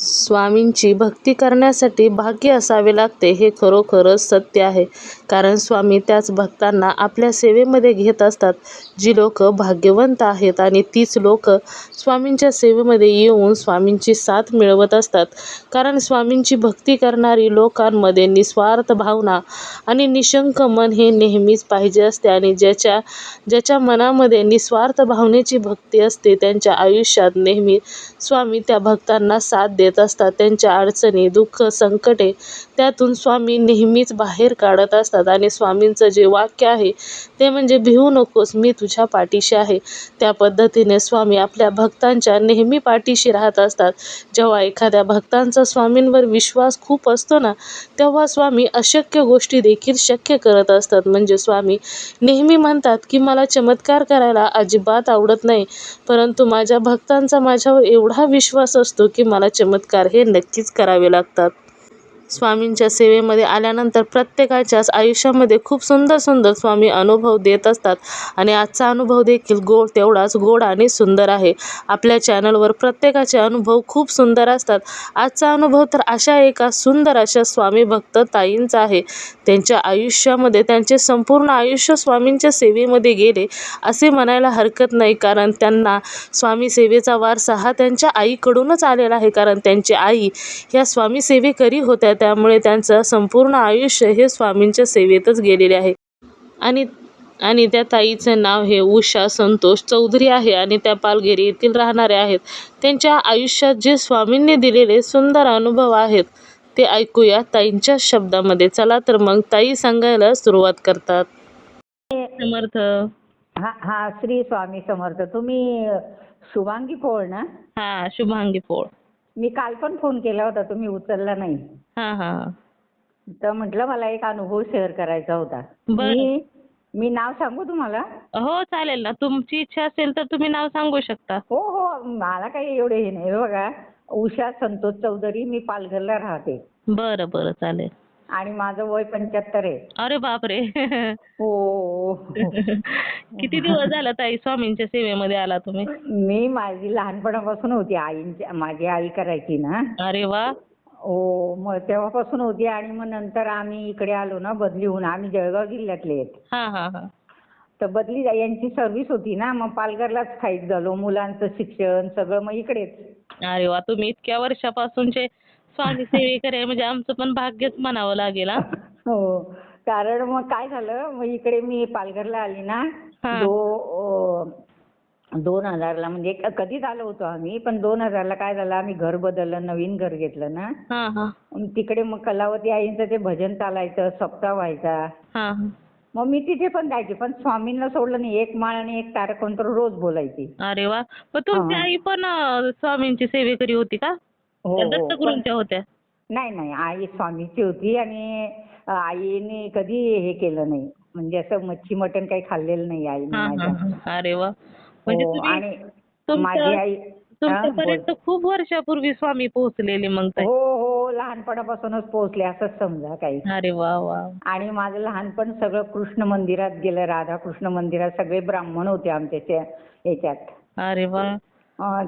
स्वामींची भक्ती करण्यासाठी भाग्य असावे लागते हे खरोखरच सत्य आहे. कारण स्वामी त्याच भक्तांना आपल्या सेवेमध्ये घेत असतात. जी लोक भाग्यवंत आहेत आणि तीच लोक स्वामींच्या सेवेमध्ये येऊन स्वामींची साथ मिळवत असतात. कारण स्वामींची भक्ती करणारी लोकांमध्ये निस्वार्थ भावना आणि निशंक मन हे नेहमीच पाहिजे असते आणि ज्याच्या ज्याच्या मनामध्ये निस्वार्थ भावनेची भक्ती असते त्यांच्या आयुष्यात नेहमी स्वामी त्या भक्तांना साथ देत असतात. त्यांच्या अडचणी दुःख संकटे त्यातून स्वामी नेहमीच बाहेर काढत असतात. आणि स्वामींचं जे वाक्य आहे ते म्हणजे भिवू नकोस मी तुझ्या पाठीशी आहे. त्या पद्धतीने स्वामी आपल्या भक्तांच्या नेहमी पाठीशी राहत असतात. जेव्हा एखाद्या भक्तांचा स्वामींवर विश्वास खूप असतो ना तेव्हा स्वामी अशक्य गोष्टी देखील शक्य करत असतात. म्हणजे स्वामी नेहमी म्हणतात की मला चमत्कार करायला अजिबात आवडत नाही परंतु माझ्या भक्तांचा माझ्यावर एवढा विश्वास असतो की मला चमत्कार हे नक्कीच करावे लागतात. स्वामींच्या सेवेमध्ये आल्यानंतर प्रत्येकाच्याच आयुष्यामध्ये खूप सुंदर सुंदर स्वामी अनुभव देत असतात. आणि आजचा अनुभव देखील गोड तेवढाच गोड आणि सुंदर आहे. आपल्या चॅनलवर प्रत्येकाचे अनुभव खूप सुंदर असतात. आजचा अनुभव तर अशा एका सुंदर अशा स्वामी भक्त ताईंचा आहे. त्यांच्या आयुष्यामध्ये त्यांचे संपूर्ण आयुष्य स्वामींच्या सेवेमध्ये गेले असे म्हणायला हरकत नाही. कारण त्यांना स्वामी सेवेचा वारसा हा त्यांच्या आईकडूनच आलेला आहे. कारण त्यांची आई ह्या स्वामी सेवेकरी होत्या. त्यामुळे त्यांचं संपूर्ण आयुष्य हे स्वामींच्या सेवेतच गेलेले आहे. आणि आणि त्या ताईचं नाव हे उषा संतोष चौधरी आहे आणि त्या पालघेरी येथील राहणाऱ्या आहेत. त्यांच्या आयुष्यात जे स्वामींनी दिलेले सुंदर अनुभव आहेत ते ऐकूया ताईंच्या शब्दामध्ये. चला तर मग ताई सांगायला सुरुवात करतात. समर्थ. हा हा श्री स्वामी समर्थ. तुम्ही शुभांगी पोळ ना? हा शुभांगी पोळ मी काल पण फोन केला होता तुम्ही उचलला नाही. हा हा. तर म्हटलं मला एक अनुभव शेअर करायचा होता. बरं. मी मी नाव सांगू तुम्हाला? हो चालेल ना. तुमची इच्छा असेल तर तुम्ही नाव सांगू शकता. हो हो. मला काही एवढे हे नाही बघा. उषा संतोष चौधरी मी पालघरला राहते. बरं बरं. चालेल. आणि माझं वय पंच्याहत्तर आहे. अरे बापरे. हो. किती दिवस झाला ताई स्वामींच्या सेवेमध्ये आला तुम्ही? मी माझी लहानपणापासून होती आईंच्या माझी आई करायची ना. अरे वा. हो मग तेव्हापासून होती आणि मग नंतर आम्ही इकडे आलो ना बदली होऊन आम्ही जळगाव जिल्ह्यातले आहेत. हा हा हा. तर बदली यांची सर्व्हिस होती ना. मग पालघरलाच स्थायिक झालो. मुलांचं शिक्षण सगळं मग इकडेच. अरे वा तुम्ही इतक्या वर्षापासूनचे स्वामी सेवेकरी आहे म्हणजे आमचं पण भाग्यच म्हणावं लागेल हा. हो कारण मग काय झालं मग इकडे मी पालघरला आली ना हा. दो अं, दोन हजारला म्हणजे क- कधीच आलो होतो आम्ही पण दोन हजारला काय झालं आम्ही घर बदललं नवीन घर घेतलं ना. हा हा. मग तिकडे मग कलावती आईंचं ते भजन चालायचं सप्ताह व्हायचा. हा हा. मग मी तिथे पण जायचे पण स्वामींना सोडलं नाही एक माळ आणि एक तारक मंत्र रोज बोलायची. अरे वा. मग तुमची हा. आई पण अं, स्वामींची सेवेकरी होती का? त्या हो पण- दत्तगुरूंच्या होत्या. नाही नाही आई स्वामीची होती आणि आईने कधी हे केलं नाही. म्हणजे असं मच्छी मटण काही खाल्लेलं नाही आईने हा हा माझ्या. हा. अरे वा. म्हणजे हो, आणि माझी आई हा, तुमच्यापर्यंत. खूप वर्षापूर्वी स्वामी पोहोचलेले मग हो हो लहानपणापासूनच पोहोचले असंच समजा काही. अरे वा वा. आणि माझं लहानपण सगळं कृष्ण मंदिरात गेलं राधाकृष्ण मंदिरात सगळे ब्राह्मण होते आमच्या याच्यात. अरे वा.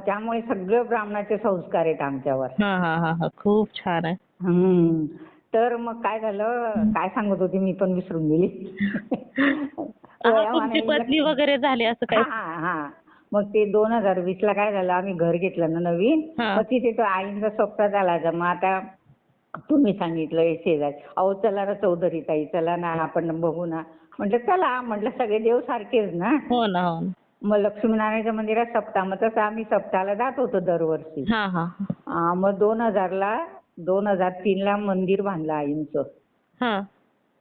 त्यामुळे सगळं ब्राह्मणाचे संस्कार आहेत आमच्यावर. हा हा हा हा. खूप छान आहे. हम्म. तर मग काय झालं? काय सांगत होती मी पण विसरून गेली. बदली वगैरे झाली असं काय हा हा. मग ते दोन हजार वीस ला काय झालं? आम्ही घर घेतलं ना नवीन. मग तिथे तो आईंचा सोपता चालायचा मग आता तुम्ही सांगितलं हे शेजारी. अहो चला ना चौधरी ताई चला ना आपण बघू ना. म्हटलं चला. म्हटलं सगळे देव सारखेच ना. हो ना हो ना. मग लक्ष्मीनारायणच्या मंदिरात सप्ताह मग तसं आम्ही सप्ताहाला जात होतो दरवर्षी. हा हा मग दोन हजारला दोन हजार तीनला मंदिर बांधलं आईंचं. हा.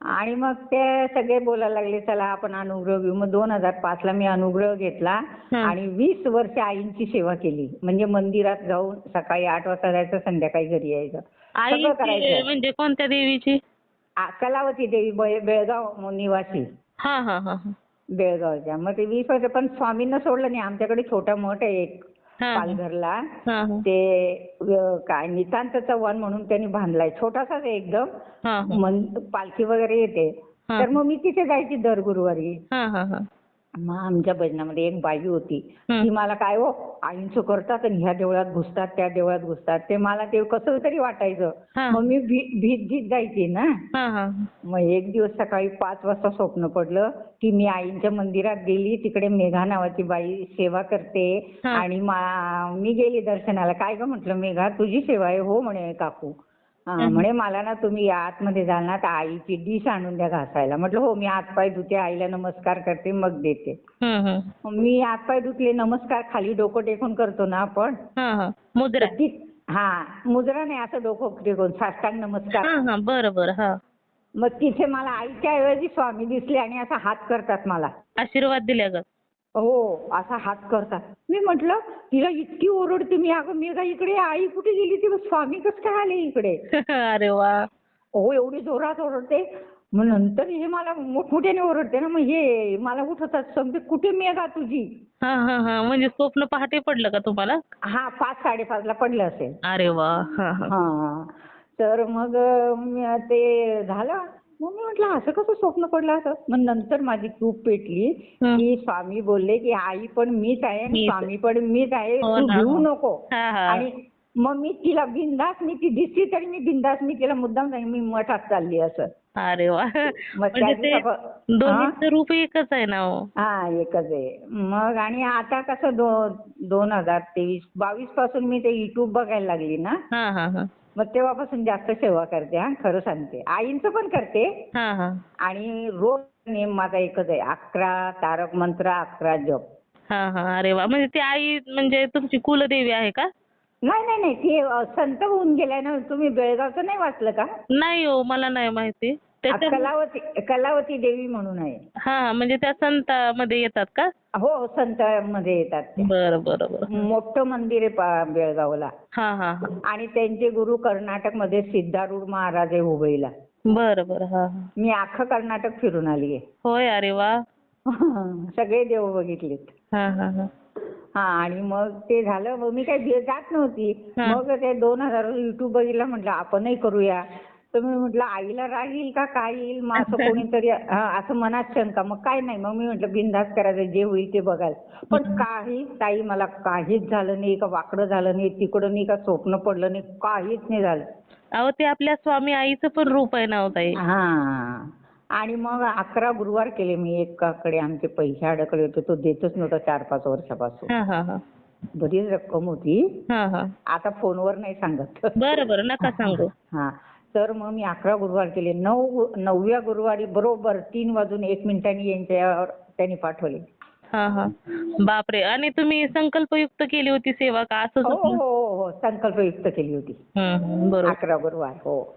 आणि मग ते सगळे बोलायला लागले चला आपण अनुग्रह घेऊ. मग दोन हजार पाच ला मी अनुग्रह घेतला हं. आणि वीस वर्ष आईंची सेवा केली. म्हणजे मंदिरात जाऊन सकाळी आठ वाजता जायचं संध्याकाळी घरी यायचं. सगळं करायचं. म्हणजे कोणत्या देवीची? आ, कलावती देवी बे- बेळगाव निवासी. हा हा हा हा. बेळगावच्या मग ते वीस वर्ष पण स्वामींना सोडलं नाही आमच्याकडे छोटा मठ आहे एक. पालघरला. ते काय नितांत चव्हाण म्हणून त्यांनी बांधलाय छोटासाच आहे एकदम पालखी वगैरे येते. तर मग मी तिथे जायची दर गुरुवारी. मग आमच्या भजनामध्ये एक बाई होती. ती मला काय हो आईंचं करतात आणि ह्या देवळात घुसतात त्या देवळात घुसतात ते मला ते कसं तरी वाटायचं. मग मी भीत भीत जायची ना. मग एक दिवस सकाळी पाच वाजता स्वप्न पडलं की मी आईंच्या मंदिरात गेली तिकडे मेघा नावाची बाई सेवा करते. आणि मा- गेली दर्शनाला काय ग म्हटलं मेघा तुझी सेवा आहे हो म्हणे काकू. म्हणे मला ना तुम्ही या आतमध्ये जाल ना तर आईची डिश आणून द्या घासायला. म्हटलं हो मी हातपाय धुते आईला नमस्कार करते मग देते. मी हातपाय धुतले नमस्कार खाली डोकं टेकून करतो ना आपण हा, हा. मुद्रा हा मुद्रा नाही असं डोकं टेकून साष्टांग नमस्कार. हा हा बरं बरं हा. मग तिथे मला आईच्या ऐवजी स्वामी दिसले आणि असा हात करतात मला. आशीर्वाद दिल्या हो असा हात करतात. मी म्हटलं तिला इतकी ओरडते मी अगं मी का इकडे आई कुठे गेली ती? स्वामी कसं काय आले इकडे? अरे वा. हो एवढी जोरात ओरडते. मग नंतर हे मला मोठमोठ्याने ओरडते ना मग हे मला उठवतात समजे कुठे मेघा तुझी? हा हा हा. म्हणजे स्वप्न पहाटे पडलं का तुम्हाला? हा पाच साडेपाचला पडलं असेल. अरे वा. हा हा. हा. तर मग मी ते झालं. मग मी म्हटलं असं कसं स्वप्न पडलं असं? मग नंतर माझी चूक पेटली. की स्वामी बोलले की आई पण मीच आहे आणि. स्वामी पण मीच आहे. हो तू हो. नको आणि मग मी तिला बिंदास मी ती दिसली तरी मी बिंदास मी तिला मुद्दाम सांगितलं मी मठात चालली असं. अरे वा. म्हणजे दोन्हीचं रूप एकच आहे ना हो. हा एकच आहे. मग आणि आता कसं दोन हजार तेवीस बावीसपासून मी ते युट्यूब बघायला लागली ना? हा हा हा. मग तेव्हापासून जास्त सेवा करते हा खरं सांगते. आईंचं पण करते. हा हा. आणि रोज नेम माझा एकच आहे अकरा तारक मंत्र अकरा जप. हा हा. अरे वा. म्हणजे ती आई म्हणजे तुमची कुलदेवी आहे का? नाही नाही नाही. ते अ, संत होऊन गेलाय ना तुम्ही बेळगावचं नाही वाचलं का? नाही हो मला नाही माहिती. कलावती कलावती देवी म्हणून आहे. हा हा म्हणजे त्या संतामध्ये येतात का? हो संत मध्ये येतात. बरं बरं बरं. मोठं मंदिर आहे बेळगावला. हा हा हा. आणि त्यांचे गुरु कर्नाटकमध्ये सिद्धारूढ महाराज आहे हुबळीला. बरं बरं हा हा. मी अख्खं कर्नाटक फिरून आली आहे. होय अरे वा. सगळे देव बघितलेत. हा हा हा. हा आणि मग ते झालं मग मी काही जात नव्हती. हा. मग ते दोन हजार युट्यूब बघितलं म्हटलं आपणही करूया. तर मी म्हटलं आईला राग येईल का? काय येईल? मग असं कोणीतरी हा, असं मनात शंका. मग काय नाही. मग मी म्हटलं बिनधास्त करायचं. जे होईल ते बघायला पण काही ताई मला काहीच झालं नाही. का वाकडं झालं नाही तिकडं नाही का स्वप्न पडलं नाही काहीच नाही झालं. अहो ते आपल्या स्वामी आईचं पण रूप आहे ना हो ताई? हा. आणि मग अकरा गुरुवार केले मी एकाकडे. आमचे पैसे अडकले होते. तो देतच नव्हता चार पाच वर्षापासून. हा हा हा. बरीच रक्कम होती. हा हा. आता फोनवर नाही सांगत. बरं बरं. नका सांगू. हा. तर मग मी अकरा गुरुवार केले. नऊ नवव्या गुरुवारी बरोबर तीन वाजून एक मिनिटांनी यांच्यावर त्यांनी पाठवले. हा हा. बापरे! आणि तुम्ही संकल्पयुक्त केली होती सेवा का? असंच हो होतं? हो हो संकल्पयुक्त केली होती. हं, हं, बरोबर. अकरा गुरुवार हो.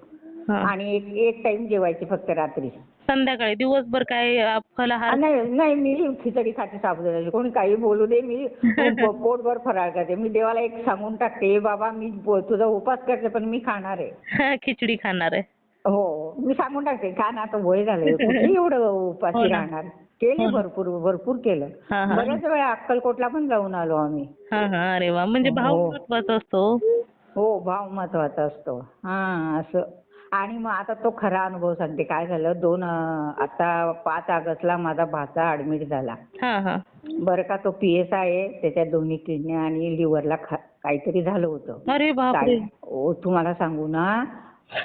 हा. आणि एक एक टाइम जेवायची फक्त रात्री. संध्याकाळी? दिवसभर काय अ, फलाहार? नाही नाही मी खिचडी खाते साबुदाण्याची कोणी काही बोलू दे मी पोटभर फराळ करते. मी देवाला एक सांगून टाकते "ए बाबा मी ब- तुझा उपास करते पण मी खाणार आहे. खिचडी खाणार आहे. हो मी सांगून टाकते का ना आता वय झालंय कुठे एवढं हो उपाशी ना. राहणार? केले भरपूर भरपूर केलं. हा, हा. बऱ्याच वेळा अक्कलकोटला पण जाऊन आलो आम्ही. हा हा अरे वा. म्हणजे भाव हो. महत्त्वाचा असतो. हो भाव महत्त्वाचा असतो. हा असं. आणि मग आता तो खरा अनुभव सांगते. काय झालं? दोन अं, आता पाच ऑगस्टला माझा भाचा ऍडमिट झाला. हा हा. बरं का तो पी एस आहे. त्याच्या दोन्ही किडन्या आणि लिव्हरला काहीतरी झालं होतं. अरे बापरे. काय? ओ तुम्हाला सांगू ना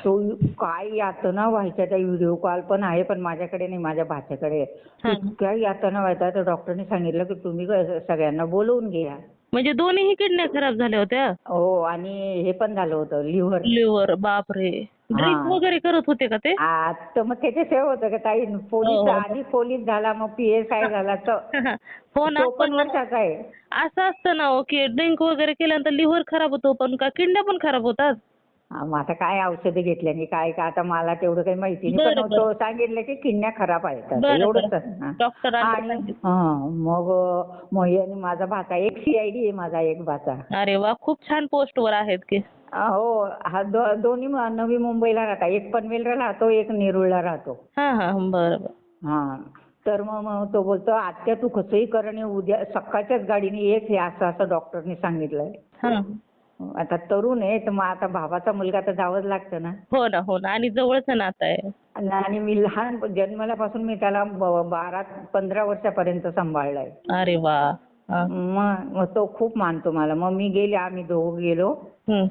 तो काय यातना व्हायच्या त्या व्हिडिओ कॉल पण आहे पण माझ्याकडे नाही माझ्या भाच्याकडे. आहे. हा. इतक्या यातना व्हायच्या तर डॉक्टरने सांगितलं की तुम्ही सगळ्यांना बोलवून घ्या. म्हणजे दोन्हीही किडन्या खराब झाल्या होत्या. हो आणि हे पण झालं होतं लिव्हर. लिव्हर बापरे. ड्रिंक वगैरे करत होते का ते? तर मग त्याचे सेव होतं का ताई? हो, पोलीस हो. आधी पोलीस झाला मग पी एस आय झाला तर हो ना तो पण पण वर्षाचा आहे. असं असतं ना हो की ड्रिंक वगैरे केल्यानंतर लिव्हर खराब होतो पण का किडन्या पण खराब होतात? हा, मग आता काय औषधं घेतल्याने काय का? आता मला तेवढं काही माहिती नाही पण तो सांगितलं की किडन्या खराब आहेत. एवढंच आणि मग आणि माझा भाचा एक सीआयडी आहे माझा एक भाचा. अरे वा खूप छान पोस्टवर आहेत की. हो हा दोन्ही नवी मुंबईला राहतात एक पनवेलला राहतो एक नेरुळला राहतो. हा हा हा. तर मग तो बोलतो आत्या तू कसंही कर आणि उद्या सकाळच्याच गाडीने एक हे असं असं डॉक्टरने सांगितलंय. आता तरुण आहे तर मग आता भावाचा मुलगा तर जावंच लागतं ना. हो ना हो ना. आणि जवळचं नातं आहे. आणि मी लहान जन्मल्यापासून मी त्याला ब- बारा पंधरा वर्षापर्यंत सांभाळलाय. अरे वा. हा. मग मग तो खूप मानतो मला. मग मी गेले आम्ही दोघं गेलो. हम्म.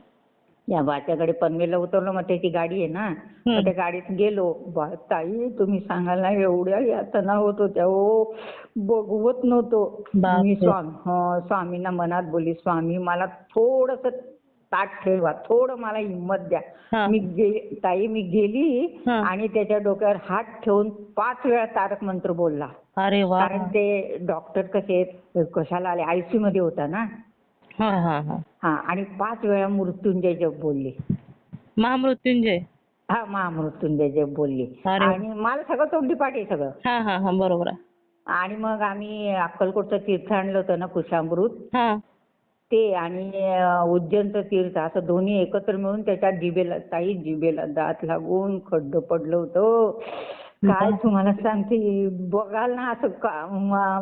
या बाच्याकडे पनवेलला उतरलो मग त्याची गाडी आहे ना मग त्या गाडीत गेलो. बा- ताई तुम्ही सांगाल ना एवढ्या यातना होत होत्या. हो बघवत नव्हतो. मी स्वामी हं, स्वामींना मनात बोलली स्वामी मला थोडस ताट ठेवा थोडं मला हिंमत द्या. मी ताई मी गेली. आणि त्याच्या डोक्यावर हात ठेवून पाच वेळा तारक मंत्र बोलला. अरे कारण ते डॉक्टर कसे कशाला आले? आयसीयू मध्ये होता ना. हा हा हा. हा आणि पाच वेळा मृत्युंजय जप बोलले. महामृत्युंजय? हा महामृत्युंजय जप बोलले. अरे. आणि मला सगळं तोंडीपाठ आहे सगळं. हा हा हा बरोबर आहे. आणि मग आम्ही अक्कलकोटचं तीर्थ आणलं होतं ना कुशामृत. हा. ते आणि अं, उज्जैनचं तीर्थ असं दोन्ही एकत्र मिळून त्याच्यात जिबेला ताई जिबेला दात लागून खड्ड पडलं होतं. काय तुम्हाला सांगते बघाल ना असं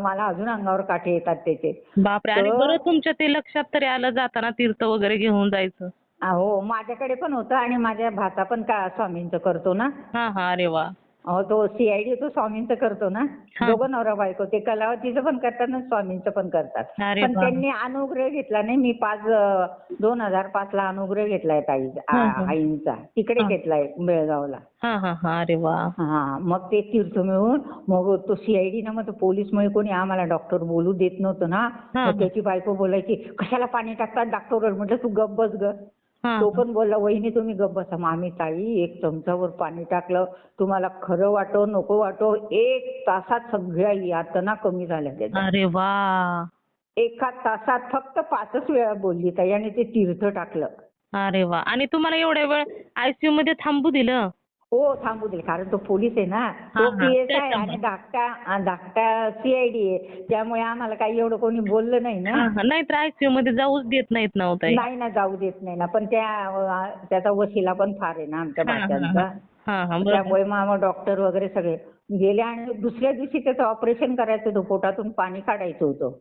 मला अजून अंगावर काठे येतात त्याचे. बापरे आणि बरं तुमच्या ते लक्षात तरी आलं जाताना तीर्थ वगैरे घेऊन जायचं. हो माझ्याकडे पण होतं आणि माझ्या भाचा पण का स्वामींचं करतो ना. हा हा अरे वा. अहो तो सीआयडी तो स्वामींचं करतो ना हा. दोघं नवरा बायको ते कलावतीचं पण करतात आणि स्वामींचं पण करतात अरे पण वा. त्यांनी अनुग्रह घेतला नाही मी पाच अं, दोन हजार पाच ला अनुग्रह घेतलाय ताई हं. आईंचा तिकडे हा. घेतलाय बेळगावला हा हा हा अरे वा हा मग ते तीर्थ मिळून मग तो सीआयडी ना मग तो पोलीस मुळे कोणी आम्हाला डॉक्टर बोलू देत नव्हतं ना हा. मग त्याची बायको बोलायची कशाला पाणी टाकतात डॉक्टर म्हटलं तू गप्प बस ग तो पण बोलला वहिनी तुम्ही गप्प बसा. आम्ही ताई एक चमचावर पाणी टाकलं. तुम्हाला खरं वाटो नको वाटो एक तासात सगळ्या यातना कमी झाल्या त्याच्या. अरे वा. एका तासात फक्त पाचच वेळा बोलली ताई आणि ते तीर्थ टाकलं. अरे वा. आणि तुम्हाला एवढ्या वेळ आयसीयू मध्ये थांबू दिलं? हो थांबू दे. कारण तो पोलीस आहे ना. तो पीएस आहे. आणि धाकटा धाकटा सीआयडी आहे. त्यामुळे आम्हाला काही एवढं कोणी बोललं नाही ना. हा. नाहीतर आयसीयू मध्ये जाऊच देत नाहीत ना हो नाही ना जाऊ देत नाही ना. पण त्या त्याचा वशिला पण फार आहे ना आमच्या भाषांचा त्यामुळे मग डॉक्टर वगैरे सगळे गेले आणि दुसऱ्या दिवशी त्याचं ऑपरेशन करायचं होतं. पोटातून पाणी काढायचं होतं.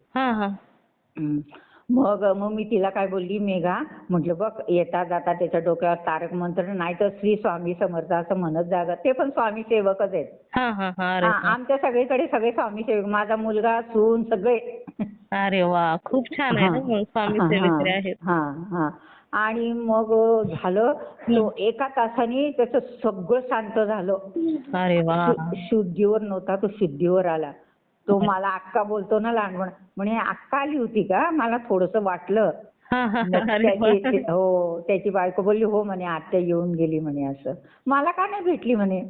मग मग मी तिला काय बोलली मेघा म्हटलं बघ येता जाता त्याच्या डोक्यावर तारक मंत्र नाही तर श्री स्वामी समर्थ असं म्हणत जागा. ते पण स्वामी सेवकच आहेत. हा हा हा हा. आमच्या सगळीकडे सगळे स्वामी सेवक माझा मुलगा सून सगळे. अरे वा खूप छान आहे स्वामी हा, सेवेकरी हा, आहेत. हा हा. आणि मग झालं तो एका तासाने त्याचं सगळं शांत झालं. अरे वा. शुद्धीवर नव्हता तो शुद्धीवर आला. तो मला अक्का बोलतो ना लहानपण. म्हणे अक्का आली होती का? मला थोडस वाटलं. हा त्याची. हो बायको बोलली हो म्हणे आत्या येऊन गेली म्हणे असं. मला का नाही भेटली म्हणे?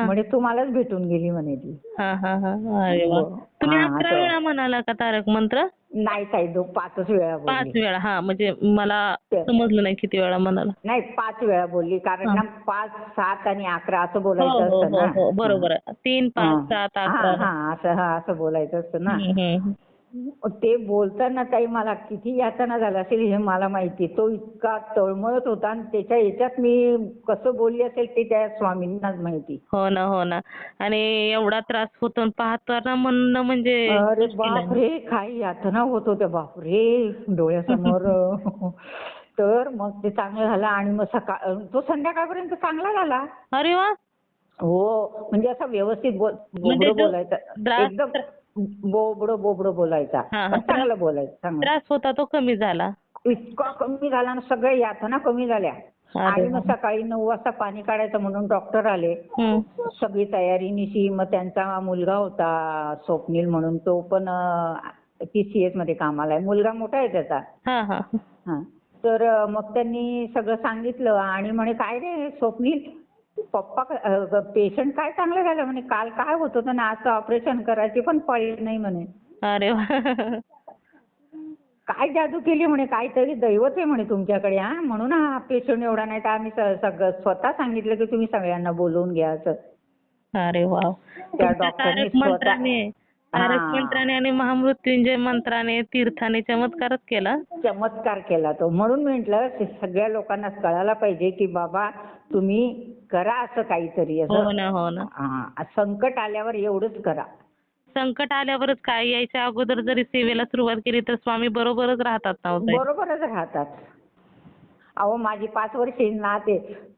म्हणे तू मलाच भेटून गेली म्हणे ती. हा हा हा. अरे वा. हो. तुम्ही अकरा. वेळा म्हणाला का तारक मंत्र? नाही ताई दो पाचच वेळा पाच बोलली वेळा हा. म्हणजे मला समजलं नाही किती वेळा म्हणाला. नाही पाच वेळा बोलली. कारण. ना पाच सात आणि अकरा असं हो बोलायचं हो असतं हो ना. हो बरोबर. आहे तीन. पाच सात हा अकरा. हा. असं हा असं बोलायचं असतं ना. हम्म, हम्म. ते बोलताना ताई मला किती यातना झालं असेल हे मला माहिती. तो इतका तळमळत होता आणि त्याच्या याच्यात मी कसं बोलली असेल ते त्या स्वामींनाच माहिती. हो ना हो ना. आणि एवढा त्रास होतो आणि पाहताना म्हणणं म्हणजे अरे. बापरे काय यातना होत होत्या. बापरे डोळ्यासमोर. तर मग ते चांगलं झालं आणि मग सकाळ तो संध्याकाळपर्यंत चांगला झाला. अरे वा. हो म्हणजे असं व्यवस्थित बोल म्हणजे बोलायचं. एकदम बोबडं बोबडं बोलायचा. पण चांगलं बोलायचं चांगलं त्रास होता तो कमी झाला. इतका कमी झाला ना सगळ्या यातना कमी झाल्या. आणि मग. सकाळी नऊ वाजता पाणी काढायचं म्हणून डॉक्टर आले. सगळी तयारी निशी मग त्यांचा मुलगा होता स्वप्नील म्हणून तो पण टीसीएसमध्ये कामाला आहे. मुलगा मोठा आहे त्याचा. हा हा. हा. तर मग त्यांनी सगळं सांगितलं आणि म्हणे काय रे स्वप्नील? पप्पा पेशंट काय चांगलं झालं म्हणे काल काय होत होतं ना आज ऑपरेशन करायची पण पळली नाही म्हणे. अरे वा. काय जादू केली म्हणे काहीतरी दैवत आहे म्हणे तुमच्याकडे हा? म्हणून हा पेशंट एवढा नाही तर आम्ही स- सगळं स्वतः सांगितलं की तुम्ही सगळ्यांना बोलवून घ्या असं. अरे वा. त्या तुमच्या डॉक्टरने तारक स्वतः- मंत्राने तारक हा. मंत्राने आणि महामृत्युंजय मंत्राने तीर्थाने चमत्कारच केला? चमत्कार केला तो. म्हणून म्हटलं की सगळ्या लोकांना कळायला पाहिजे की बाबा तुम्ही करा असं काहीतरी हो असं ना हो ना. हा संकट आल्यावर एवढंच करा. संकट आल्यावरच काय यायच्या अगोदर जरी सेवेला सुरुवात केली तर स्वामी बरोबरच राहतात ना हो ताई. बरोबरच राहतात. अहो माझी पाच वर्षी नात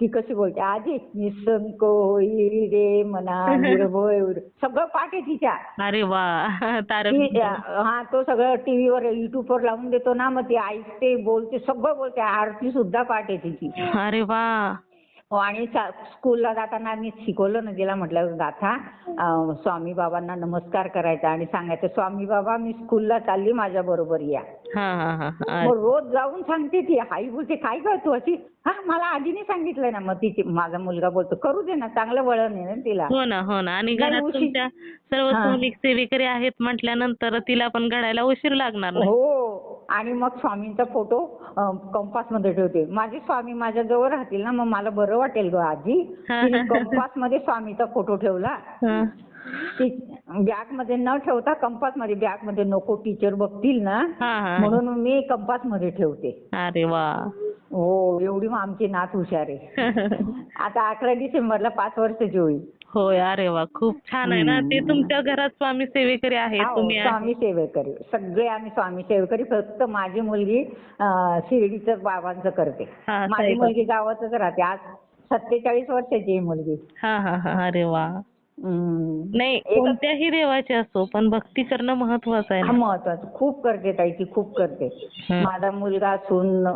ती कशी बोलते? आधी निसंक होई रे मना निर्भय. सगळं पाठ आहे तिच्या. अरे वा तारक ती मंत्र. हा तो सगळं टीव्हीवर युट्यूबवर लावून देतो ना मग ती ऐकते बोलते सगळं बोलते. आरती सुद्धा पाठ आहे तिची. अरे वा. हो आणि स्कूलला जाताना आम्ही शिकवलं ना तिला म्हटलं गाथा स्वामी बाबांना नमस्कार करायचा आणि सांगायचं स्वामी बाबा मी स्कूलला चालली माझ्या बरोबर या हा हा हा हा. मग रोज जाऊन सांगते ती आई बोलते काय गं तू अशी हा मला आजीने सांगितलंय ना मग तिची माझा मुलगा बोलतो करू दे ना चांगलं वळण आहे ना तिला. हो ना हो ना. आणि नाही, घरात उशीर- तुमच्या सर्व हा. स्वामी सेवेकरी आहेत म्हटल्यानंतर तिला पण घडायला उशीर लागणार नाही. हो आणि मग स्वामींचा फोटो कंपासमध्ये ठेवते. माझे स्वामी माझ्या जवळ राहतील ना मग मला बरं वाटेल ग आजी. हा, हा, हा. कंपासमध्ये स्वामीचा फोटो ठेवला. हा. बॅगमध्ये न ठेवता कंपासमध्ये बॅगमध्ये नको टीचर बघतील ना. हा हा. म्हणून मी कंपासमध्ये ठेवते. अरे वा. हो एवढी मग आमची नात हुशार आहे आता अकरा डिसेंबरला पाच वर्षाची होईल होय अरे वा खूप छान आहे ना ते. तुमच्या घरात स्वामी सेवेकरी आहेत हो, तुम्ही आहे. स्वामी सेवेकरी सगळे आम्ही स्वामी सेवेकरी फक्त माझी मुलगी अं, शिर्डीचं बाबांचं करते हा, माझी. मुलगी गावातच राहते आज सत्तेचाळीस वर्षाची आहे मुलगी हा हा हा अरे वा. नाही कोणत्याही देवाचे असो पण भक्ती करणं महत्वाचं आहे ना. महत्वाचं खूप करते ताई ती खूप करते. माझा मुलगा असून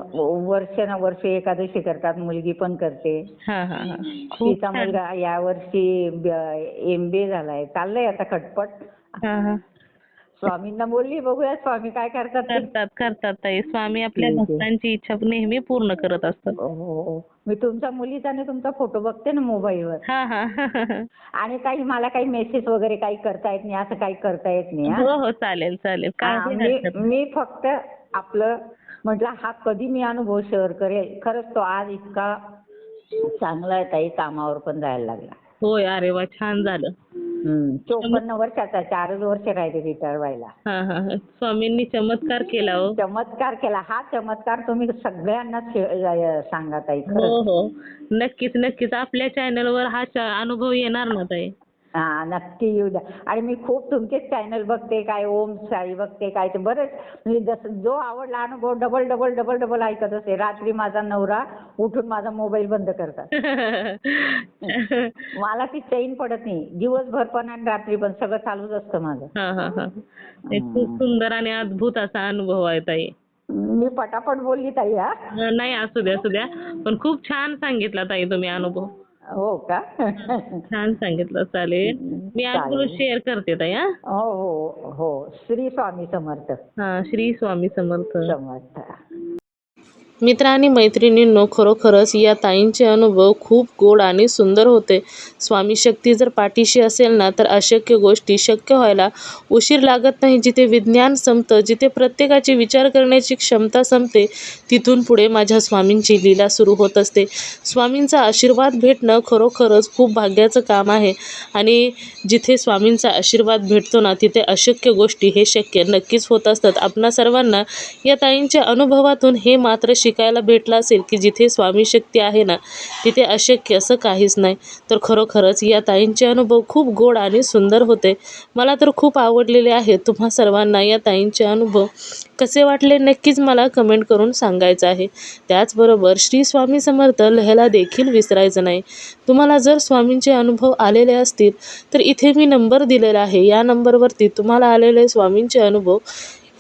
वर्ष ना वर्ष एकादशी करतात मुलगी पण करते. हा हा हा. तिचा. मुलगा यावर्षी एम बी झालाय. चाललंय आता खटपट. स्वामींना बोलली बघूया स्वामी काय करतात. करतात करतात ताई. स्वामी आपल्या. भक्तांची इच्छा नेहमी पूर्ण करत असतात. हो, हो हो. मी तुमच्या मुलीचा आणि तुमचा फोटो बघते ना मोबाईलवर हा हा आणि काही मला काही मेसेज वगैरे काही करता येत नाही असं काही करता येत नाही हा. हो हो चालेल चालेल हा, मी हरकत नाही. मी फक्त आपलं म्हटलं हा कधी मी अनुभव शेअर करेल खरंच तो आज इतका चांगला आहे ताई कामावर पण जायला लागला होय अरे वा छान झालं. चोपन्न वर्षाचा चारच वर्ष राहिले रिटायर व्हायला. हा हा हा. स्वामींनी चमत्कार केला हो. चमत्कार केला. हा चमत्कार तुम्ही सगळ्यांना सांगा ताई हो हो. नक्कीच नक्कीच. आपल्या चॅनलवर हा अनुभव येणार ना ताई? हा नक्की येऊ द्या. आणि मी खूप तुमचेच चॅनल बघते काय ओम साई बघते काय ते बरेच. म्हणजे जसं जो आवडला अनुभव डबल डबल डबल डबल ऐकत असते रात्री माझा नवरा उठून माझा मोबाईल बंद करतात. मला ती चैन पडत नाही. दिवसभर पण आणि रात्री पण सगळं चालूच असतं माझं. हा हा हा. खूप सुंदर आणि अद्भुत असा अनुभव आहे ताई. मी पटापट बोलली ताई हा नाही असू द्या असू द्या. पण खूप छान सांगितला ताई तुम्ही अनुभव. हो का? छान सांगितलं चालेल मी चालेल. शेअर करते ताई हा. हो हो हो. श्री स्वामी समर्थ. हा श्री स्वामी समर्थ. समर्थ. मित्र आणि मैत्रिणींनो खरोखरच या ताईंचे अनुभव खूप गोड आणि सुंदर होते. स्वामी शक्ती जर पाठीशी असेल ना तर अशक्य गोष्टी शक्य व्हायला उशीर लागत नाही. जिथे विज्ञान संपतं जिथे प्रत्येकाची विचार करण्याची क्षमता संपते तिथून पुढे माझ्या स्वामींची लीला सुरू होत असते. स्वामींचा आशीर्वाद भेटणं खरोखरच खूप भाग्याचं काम आहे. आणि जिथे स्वामींचा आशीर्वाद भेटतो ना तिथे अशक्य गोष्टी हे शक्य नक्कीच होत असतात. आपणा सर्वांना या ताईंच्या अनुभवातून हे मात्र शिकायला भेटलं असेल की जिथे स्वामी शक्ती आहे ना तिथे अशक्य असं काहीच नाही. तर खरोखरच या ताईंचे अनुभव खूप गोड आणि सुंदर होते. मला तर खूप आवडलेले आहेत तुम्हा सर्वांना या ताईंचे अनुभव कसे वाटले नक्कीच मला कमेंट करून सांगायचं आहे. त्याचबरोबर श्री स्वामी समर्थ लहला देखील विसरायचं नाही. तुम्हाला जर स्वामींचे अनुभव आलेले असतील तर इथे मी नंबर दिलेला आहे. या नंबरवरती तुम्हाला आलेले स्वामींचे अनुभव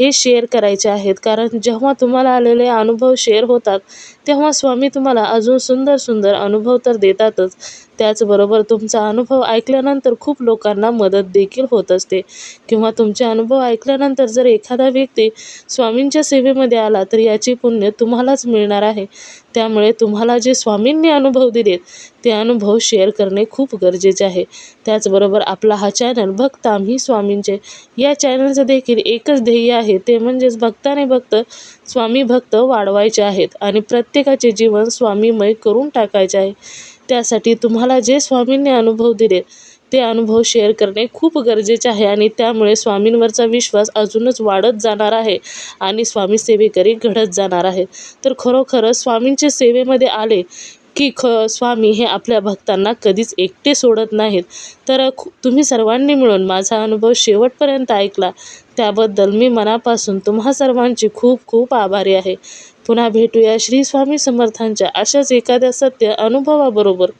हे शेअर करायचे आहेत. कारण जेव्हा तुम्हाला आलेले अनुभव शेअर होतात तेव्हा स्वामी तुम्हाला अजून सुंदर सुंदर अनुभव तर देतातच. त्याचबरोबर तुमचा अनुभव ऐकल्यानंतर खूप लोकांना मदत देखील होत असते. किंवा तुमचे अनुभव ऐकल्यानंतर जर एखादा व्यक्ती स्वामींच्या सेवेमध्ये आला तर याची पुण्य तुम्हालाच मिळणार आहे. त्यामुळे तुम्हाला जे स्वामींनी अनुभव दिलेत ते अनुभव शेअर करणे खूप गरजेचे आहे. त्याचबरोबर आपला हा चॅनल भक्त आम्ही स्वामींचे या चॅनलचं देखील एकच ध्येय आहे. ते म्हणजेच भक्ताने भक्त स्वामी भक्त वाढवायचे आहेत. आणि प्रत्येकाचे जीवन स्वामीमय करून टाकायचे आहे. त्यासाठी तुम्हाला जे स्वामींनी अनुभव दिले ते अनुभव शेअर करणे खूप गरजेचे आहे आणि त्यामुळे स्वामींवरचा विश्वास अजूनच वाढत जाणार आहे आणि स्वामी सेवेकरी घडत जाणार आहे तर खरोखरच स्वामींच्या सेवेमध्ये आले की ख स्वामी हे आपल्या भक्तांना कधीच एकटे सोडत नाहीत. तर खू तुम्ही सर्वांनी मिळून माझा अनुभव शेवटपर्यंत ऐकला. त्याबद्दल मी मनापासून तुम्हा सर्वांची खूप खूप आभारी आहे. पुन्हा भेटूया श्री स्वामी समर्थांच्या अशाच एखाद्या सत्य अनुभवाबरोबर.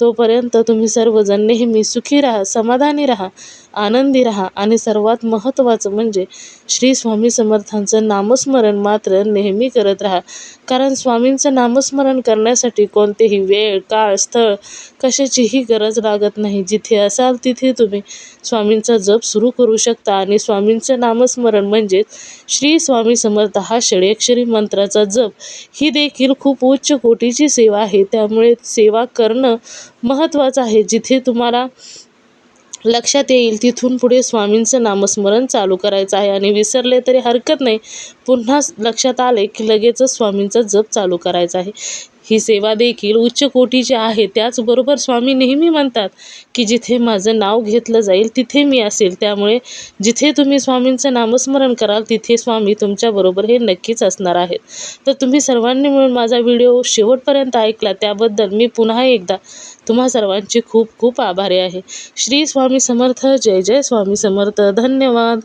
तोपर्यंत तुम्ही सर्वजण नेहमी सुखी राहा समाधानी राहा. आनंदी राहा. आणि सर्वात महत्त्वाचं म्हणजे श्री स्वामी समर्थांचं नामस्मरण मात्र नेहमी करत राहा. कारण स्वामींचं नामस्मरण करण्यासाठी कोणतेही वेळ काळ स्थळ कशाचीही गरज लागत नाही. जिथे असाल तिथे तुम्ही स्वामींचा जप सुरू करू शकता. आणि स्वामींचं नामस्मरण म्हणजेच श्री स्वामी समर्थ हा षडक्षरी मंत्राचा जप. ही देखील खूप उच्च कोटीची सेवा आहे. त्यामुळे सेवा करणं महत्त्वाचं आहे. जिथे तुम्हाला लक्षात येईल तिथून पुढे स्वामींचं नामस्मरण चालू करायचं आहे. आणि विसरले तरी हरकत नाही. पुन्हा लक्षात आले की लगेचच स्वामींचा जप चालू करायचा आहे. ही सेवा देखील उच्च कोटीची आहे. त्याचबरोबर स्वामी नेहमी म्हणतात की जिथे माझं नाव घेतलं जाईल तिथे मी असेल. त्यामुळे जिथे तुम्ही स्वामींचं नामस्मरण कराल तिथे स्वामी तुमच्याबरोबर हे नक्कीच असणार आहेत. तर तुम्ही सर्वांनी मिळून माझा व्हिडिओ शेवटपर्यंत ऐकला. त्याबद्दल मी पुन्हा एकदा तुम्हा सर्वांची खूप खूप आभारी आहे. श्री स्वामी समर्थ जय जय स्वामी समर्थ. धन्यवाद.